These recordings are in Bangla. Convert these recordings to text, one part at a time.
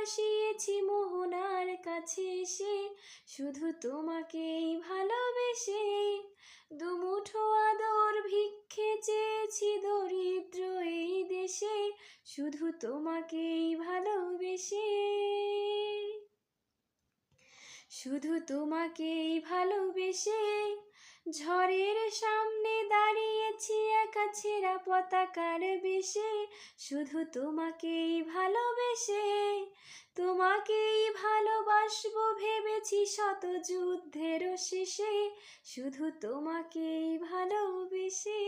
ভাসিয়েছি মোহনার কাছে এসে, শুধু তোমাকেই ভালোবেসে দুমুঠো আদর ভিক্ষে চেয়েছি দরিদ্র এই দেশে, শুধু তোমাকেই ভালোবেসে। শুধু তোমাকেই ভালোবেসে ঝড়ের সামনে দাঁড়িয়েছি একা ছেঁড়া পতাকার বেশে, শুধু তোমাকেই ভালোবেসে ভালোবাসবো ভেবেছি শত যুদ্ধের শেষে শুধু তোমাকেই ভালোবেসে।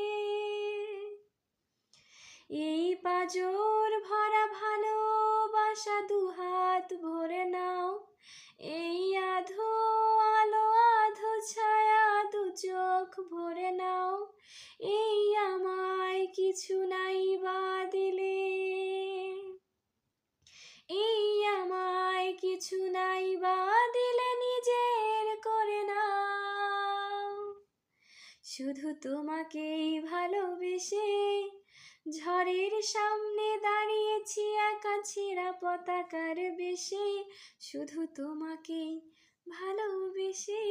এই পাজর ভরা ভালোবাসা দুহাত শুধু তোমাকেই ভালোবেসে ঝড়ের সামনে দাঁড়িয়েছি একা ছেঁড়া পতাকার বেশে। শুধু তোমাকেই ভালোবেসে।